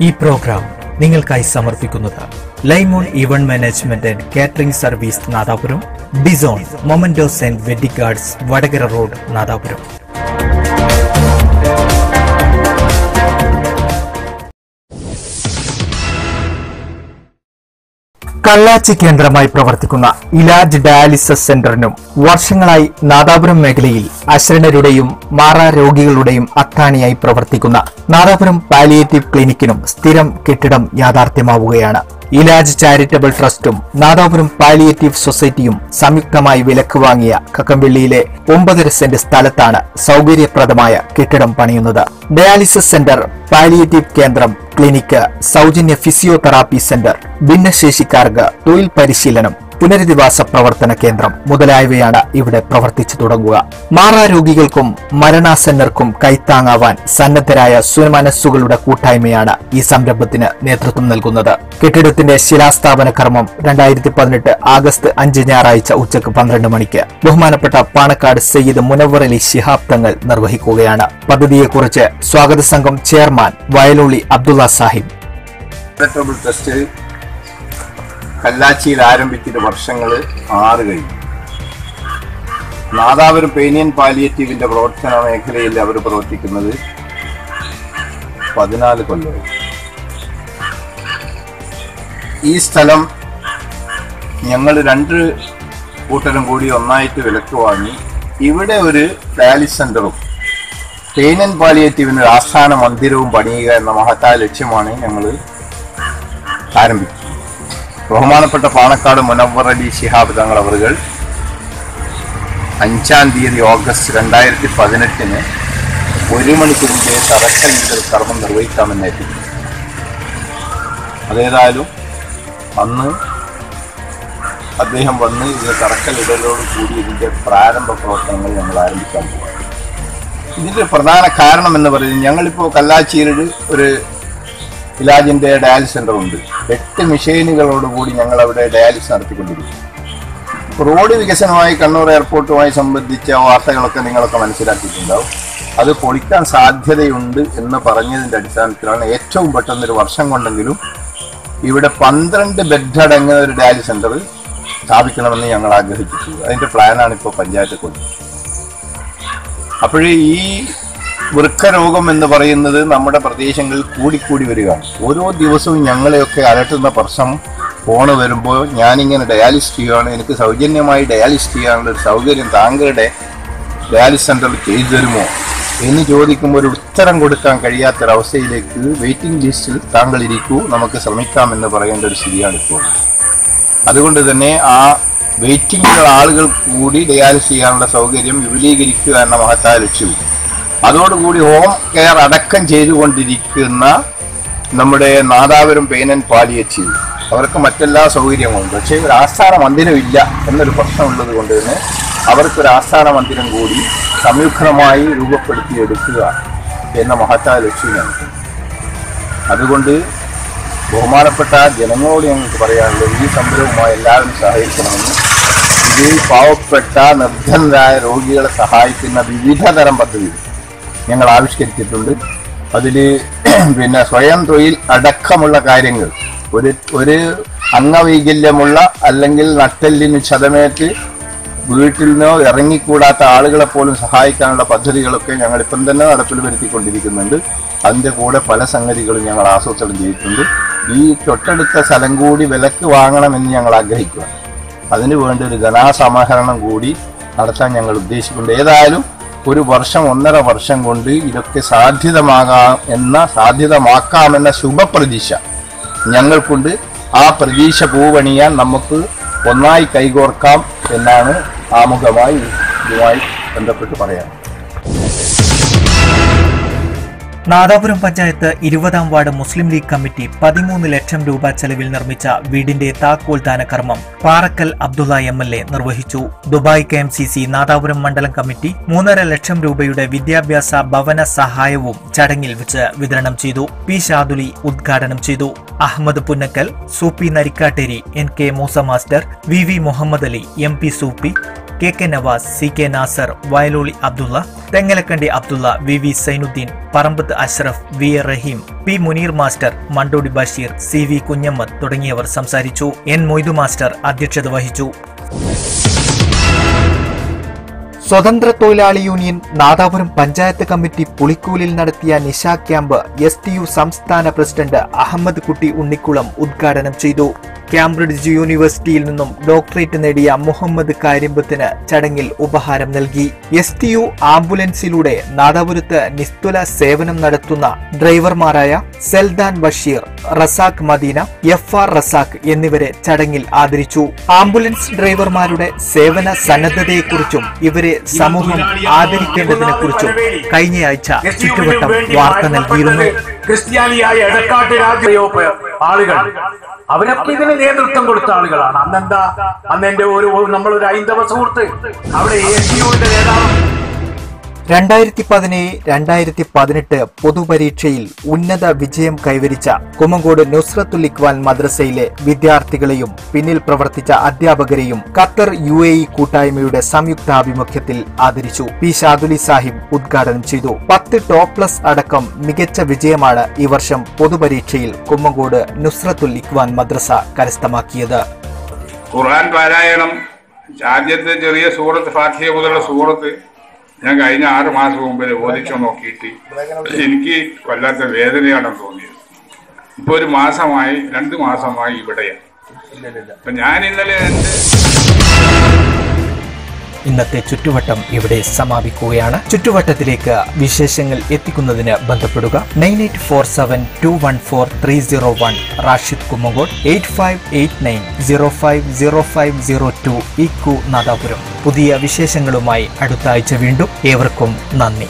ഈ പ്രോഗ്രാം നിങ്ങൾക്കായി സമർപ്പിക്കുന്നത് ലൈമോൺ event management and catering service Nadapuram bison mementos and wedding cards Vadakara road Nadapuram. Kallachi കേന്ദ്രമായി പ്രവർത്തിക്കുന്ന ഇലാജ് dialysis സെന്ററിനും വർഷങ്ങളായി നാദാപുരം മേഖലയിൽ അശരണരുടെയും മാറാ രോഗികളുടെയും അത്താണിയായി പ്രവർത്തിക്കുന്ന നാദാപുരം പാലിയേറ്റീവ് ക്ലിനിക്കിനും സ്ഥിരം കെട്ടിടം യാഥാർത്ഥ്യമാവുകയാണ്. ഇലാജ് ചാരിറ്റബിൾ ട്രസ്റ്റും നാദാപുരം പാലിയേറ്റീവ് സൊസൈറ്റിയും സംയുക്തമായി വിലക്ക് വാങ്ങിയ കക്കമ്പിള്ളിയിലെ ഒമ്പതര സെന്റ് സ്ഥലത്താണ് സൗകര്യപ്രദമായ കെട്ടിടം പണിയുന്നത്. ഡയാലിസിസ് സെന്റർ പാലിയേറ്റീവ് കേന്ദ്രം ക്ലിനിക്ക് സൗജന്യ ഫിസിയോതെറാപ്പി സെന്റർ ഭിന്നശേഷിക്കാർക്ക് തൊഴിൽ പരിശീലനം പുനരധിവാസ പ്രവർത്തന കേന്ദ്രം മുതലായവയാണ് ഇവിടെ പ്രവർത്തിച്ചു തുടങ്ങുക. മാറാ രോഗികൾക്കും മരണാസന്നർക്കും കൈത്താങ്ങാവാൻ സന്നദ്ധരായ സുനമനസ്സുകളുടെ കൂട്ടായ്മയാണ് ഈ സംരംഭത്തിന് നേതൃത്വം നൽകുന്നത്. കെട്ടിടത്തിന്റെ ശിലാസ്ഥാപന കർമ്മം രണ്ടായിരത്തി പതിനെട്ട് ആഗസ്റ്റ് അഞ്ച് ഞായറാഴ്ച ഉച്ചയ്ക്ക് പന്ത്രണ്ട് മണിക്ക്. ബഹുമാനപ്പെട്ട പാണക്കാട് സയ്യിദ് മുനവർ അലി ശിഹാബ് തങ്ങൾ നിർവഹിക്കുകയാണ്. പദ്ധതിയെക്കുറിച്ച് സ്വാഗത സംഘം ചെയർമാൻ വയലുള്ളി അബ്ദുള്ള സാഹിബ്. കല്ലാച്ചിയിൽ ആരംഭിച്ചിട്ട് വർഷങ്ങൾ ആറ് കഴിഞ്ഞു. നാദാപുരം പെയിനിയൻ പാലിയേറ്റീവിന്റെ പ്രവർത്തന മേഖലയിൽ അവർ പ്രവർത്തിക്കുന്നത് പതിനാല് കൊല്ലം ഈ സ്ഥലം ഞങ്ങൾ രണ്ട് കൂട്ടരും കൂടി ഒന്നായിട്ട് വിലക്ക് വാങ്ങി. ഇവിടെ ഒരു ഡയാലിസ് സെന്ററും പെയിനൻ പാലിയേറ്റീവിന് ഒരു ആസ്ഥാന മന്ദിരവും പണിയുക എന്ന മഹത്തായ ലക്ഷ്യമാണ് ഞങ്ങൾ ആരംഭിച്ചത്. ബഹുമാനപ്പെട്ട പാണക്കാട് മുനവർ അലി ശിഹാബ് തങ്ങൾ അവറുകൾ അഞ്ചാം തീയതി ഓഗസ്റ്റ് രണ്ടായിരത്തി പതിനെട്ടിന് ഒരു മണിക്ക് മുമ്പേ തറക്കൽ കർമ്മം നിർവഹിക്കാമെന്നേറ്റു അതേതായാലും അന്ന് അദ്ദേഹം വന്ന് ഇതിന്റെ തറക്കല്ലിടലോട് കൂടി ഇതിന്റെ പ്രാരംഭ പ്രവർത്തനങ്ങൾ ഞങ്ങൾ ആരംഭിക്കാൻ പോകും ഇതിന്റെ പ്രധാന കാരണം എന്ന് പറയുന്നത് ഞങ്ങളിപ്പോൾ കല്ലാച്ചിയിൽ ഒരു ഇലാജിന്റെ ഡയാലിസ് സെന്റർ ഉണ്ട്. എട്ട് മെഷീനുകളോടുകൂടി ഞങ്ങൾ അവിടെ ഡയാലിസ് നടത്തിക്കൊണ്ടിരിക്കും റോഡ് വികസനമായി കണ്ണൂർ എയർപോർട്ടുമായി സംബന്ധിച്ച വാർത്തകളൊക്കെ നിങ്ങളൊക്കെ മനസ്സിലാക്കിയിട്ടുണ്ടാവും. അത് പൊളിക്കാൻ സാധ്യതയുണ്ട് എന്ന് പറഞ്ഞതിന്റെ അടിസ്ഥാനത്തിലാണ് ഏറ്റവും പെട്ടെന്ന് ഒരു വർഷം കൊണ്ടെങ്കിലും ഇവിടെ പന്ത്രണ്ട് ബെഡ് അടങ്ങുന്ന ഒരു ഡയാലിസ് സെന്റർ സ്ഥാപിക്കണമെന്ന് ഞങ്ങൾ ആഗ്രഹിച്ചിട്ടുണ്ട്. അതിന്റെ പ്ലാനാണ് ഇപ്പോൾ പഞ്ചായത്ത് കൊണ്ട് അപ്പോഴേ ഈ വൃക്കരോഗം എന്ന് പറയുന്നത് നമ്മുടെ പ്രദേശങ്ങളിൽ കൂടിക്കൂടി വരികയാണ്. ഓരോ ദിവസവും ഞങ്ങളെയൊക്കെ അലട്ടുന്ന പ്രശ്നം ഫോണ് വരുമ്പോൾ ഞാനിങ്ങനെ ഡയാലിസ് ചെയ്യുകയാണ് എനിക്ക് സൗജന്യമായി ഡയാലിസ് ചെയ്യാനുള്ള ഒരു സൗകര്യം താങ്കളുടെ ഡയാലിസ് സെന്ററിൽ ചെയ്തു തരുമോ എന്ന് ചോദിക്കുമ്പോൾ ഒരു ഉത്തരം കൊടുക്കാൻ കഴിയാത്തൊരവസ്ഥയിലേക്ക് വെയിറ്റിംഗ് ലിസ്റ്റിൽ താങ്കൾ ഇരിക്കൂ നമുക്ക് ശ്രമിക്കാം പറയേണ്ട ഒരു സ്ഥിതിയാണ് ഇപ്പോൾ. അതുകൊണ്ട് തന്നെ ആ വെയിറ്റിംഗിലുള്ള ആളുകൾ കൂടി ഡയാലിസ് ചെയ്യാനുള്ള സൗകര്യം വിപുലീകരിക്കുക എന്ന മഹത്തായ ലക്ഷ്യവും അതോടുകൂടി ഹോം കെയർ അടക്കം ചെയ്തുകൊണ്ടിരിക്കുന്ന നമ്മുടെ നാദാപുരം പേനൻ പാലിയച്ചി. അവർക്ക് മറ്റെല്ലാ സൗകര്യങ്ങളുണ്ട്. പക്ഷേ ഒരു ആസ്ഥാന മന്ദിരം ഇല്ല എന്നൊരു പ്രശ്നമുള്ളത് കൊണ്ട് തന്നെ അവർക്കൊരു ആസ്ഥാന മന്ദിരം കൂടി സംയുക്തമായി രൂപപ്പെടുത്തി എടുക്കുക എന്ന മഹത്തായ ലക്ഷ്യമാണ് അതുകൊണ്ട് ബഹുമാനപ്പെട്ട ജനങ്ങളോട് ഞങ്ങൾക്ക് പറയാനുള്ളത് ഈ സംരംഭവുമായി എല്ലാവരും സഹകരിക്കണമെന്ന്. ഇതിൽ പാവപ്പെട്ട നിർദ്ധനരായ രോഗികളെ സഹായിക്കുന്ന വിവിധ തരം പദ്ധതികൾ. ഞങ്ങൾ ആവിഷ്കരിച്ചിട്ടുണ്ട്. അതിൽ പിന്നെ സ്വയം തൊഴിൽ അടക്കമുള്ള കാര്യങ്ങൾ. ഒരു ഒരു അംഗവൈകല്യമുള്ള അല്ലെങ്കിൽ നട്ടെല്ലിന് ക്ഷതമേറ്റ് വീട്ടിൽ നിന്നോ ഇറങ്ങിക്കൂടാത്ത ആളുകളെ പോലും സഹായിക്കാനുള്ള പദ്ധതികളൊക്കെ ഞങ്ങൾ ഇപ്പം തന്നെ നടപ്പിൽ വരുത്തിക്കൊണ്ടിരിക്കുന്നുണ്ട്. അതിന്റെ കൂടെ പല സംഗതികളും ഞങ്ങൾ ആസൂത്രണം ചെയ്തിട്ടുണ്ട്. ഈ തൊട്ടടുത്ത സ്ഥലം കൂടി വിലക്ക് വാങ്ങണമെന്ന് ഞങ്ങൾ ആഗ്രഹിക്കുക അതിനു വേണ്ടി ഒരു ധനാസമാഹരണം കൂടി നടത്താൻ ഞങ്ങൾ ഉദ്ദേശിക്കുന്നുണ്ട്. ഏതായാലും ഒരു വർഷം ഒന്നര വർഷം കൊണ്ട് ഇതൊക്കെ സാധ്യതമാകാം എന്ന സാധ്യതമാക്കാമെന്ന ശുഭപ്രതീക്ഷ ഞങ്ങൾക്കുണ്ട്. ആ പ്രതീക്ഷ പൂവണിയാൻ നമുക്ക് ഒന്നായി കൈകോർക്കാം എന്നാണ് ആമുഖമായി ഇതുമായി ബന്ധപ്പെട്ട് പറയാൻ നാദാപുരം പഞ്ചായത്ത് ഇരുപതാം വാർഡ് മുസ്ലിം ലീഗ് കമ്മിറ്റി പതിമൂന്ന് ലക്ഷം രൂപ ചെലവിൽ നിർമ്മിച്ച വീടിന്റെ താക്കോൽ ദാന കർമ്മം Parakkal Abdulla M L A നിർവഹിച്ചു. Dubai K M C C Nadapuram മണ്ഡലം കമ്മിറ്റി മൂന്നര ലക്ഷം രൂപയുടെ വിദ്യാഭ്യാസ ഭവന സഹായവും ചടങ്ങിൽ വെച്ച് വിതരണം ചെയ്തു. പി ഷാദുലി ഉദ്ഘാടനം ചെയ്തു. Ahammed Punnakkal Sooppy Narikkatteri N K Moosa master V V Muhammed Ali M P Sooppy K K Navas C K Nasar Vayaloli Abdulla Thengalakkandi Abdulla V V Sainuddin Parambath Ashraf V A Raheem P Muneer master Mandodi Basheer C V Kunhammad തുടങ്ങിയവർ സംസാരിച്ചു. N Moythu master അധ്യക്ഷത വഹിച്ചു. സ്വതന്ത്ര തൊഴിലാളി union Nadapuram panchayat committee പുളിക്കൂലിൽ നടത്തിയ നിശ camp S T U സംസ്ഥാന പ്രസിഡന്റ് അഹമ്മദ് കുട്ടി ഉണ്ണിക്കുളം ഉദ്ഘാടനം ചെയ്തു. കാംബ്രിഡ്ജ് യൂണിവേഴ്സിറ്റിയിൽ നിന്നും ഡോക്ടറേറ്റ് നേടിയ മുഹമ്മദ് കാര്യമ്പത്തിന് ചടങ്ങിൽ ഉപഹാരം നൽകി. എസ് ടി യു ആംബുലൻസിലൂടെ നാദാപുരത്ത് നിസ്തുല സേവനം നടത്തുന്ന ഡ്രൈവർമാരായ Seldan Basheer Razak Medina F R Razak എന്നിവരെ ചടങ്ങിൽ ആദരിച്ചു. ആംബുലൻസ് ഡ്രൈവർമാരുടെ സേവന സന്നദ്ധതയെക്കുറിച്ചും ഇവരെ സമൂഹം ആദരിക്കേണ്ടതിനെ കുറിച്ചും കഴിഞ്ഞയാഴ്ച ചുറ്റുവട്ടം വാർത്ത നൽകിയിരുന്നു. ക്രിസ്ത്യാനിയായ ഇടക്കാട്ട് രാജ്യയോപ്പ് ആളുകൾ അവരൊക്കെ ഇതിന് നേതൃത്വം കൊടുത്ത ആളുകളാണ്. അന്നെന്താ? അന്ന് എന്റെ ഒരു നമ്മളൊരു ഐന്ദവ സുഹൃത്ത്. അവിടെ എ നേതാവ്. രണ്ടായിരത്തി പതിനേഴ് രണ്ടായിരത്തി പതിനെട്ട് പൊതുപരീക്ഷയിൽ ഉന്നത വിജയം കൈവരിച്ച കുമങ്കോട് നുസ്രത്തുൽ ഇഖ്വാൻ മദ്രസയിലെ വിദ്യാർത്ഥികളെയും പിന്നിൽ പ്രവർത്തിച്ച അധ്യാപകരെയും ഖത്തർ യു എ ഇ കൂട്ടായ്മയുടെ സംയുക്താഭിമുഖ്യത്തിൽ ആദരിച്ചു. പി. ഷാദുലി സാഹിബ് ഉദ്ഘാടനം ചെയ്തു. പത്ത് ടോപ്പ് പ്ലസ് അടക്കം മികച്ച വിജയമാണ് ഈ വർഷം പൊതുപരീക്ഷയിൽ കുമ്മങ്കോട് നുസ്രത്തുൽ ഇഖ്വാൻ മദ്രസ കരസ്ഥമാക്കിയത്. ഖുർആൻ പാരായണം ആദ്യത്തെ ചെറിയ സൂറത്ത് ഫാത്തിഹ മുതലുള്ള സൂറത്ത് ഞാൻ കഴിഞ്ഞ ആറ് മാസം മുമ്പിൽ ഓദിച്ചു നോക്കിയിട്ട് എനിക്ക് വല്ലാത്ത വേദനയാണെന്ന് തോന്നിയത്. ഇപ്പൊ ഒരു മാസമായി രണ്ട് മാസമായി ഇവിടെയാണ് അപ്പൊ ഞാൻ ഇന്നലെ എന്റെ ഇന്നത്തെ ചുറ്റുവട്ടം ഇവിടെ സമാപിക്കുകയാണ്. ചുറ്റുവട്ടത്തിലേക്ക് വിശേഷങ്ങൾ എത്തിക്കുന്നതിന് ബന്ധപ്പെടുക. Nine eight four seven two one four three zero one Rashid Kummangode eight five eight nine zero five zero five zero two Ikku Nadapuram. പുതിയ വിശേഷങ്ങളുമായി അടുത്ത ആഴ്ച വീണ്ടും. ഏവർക്കും നന്ദി.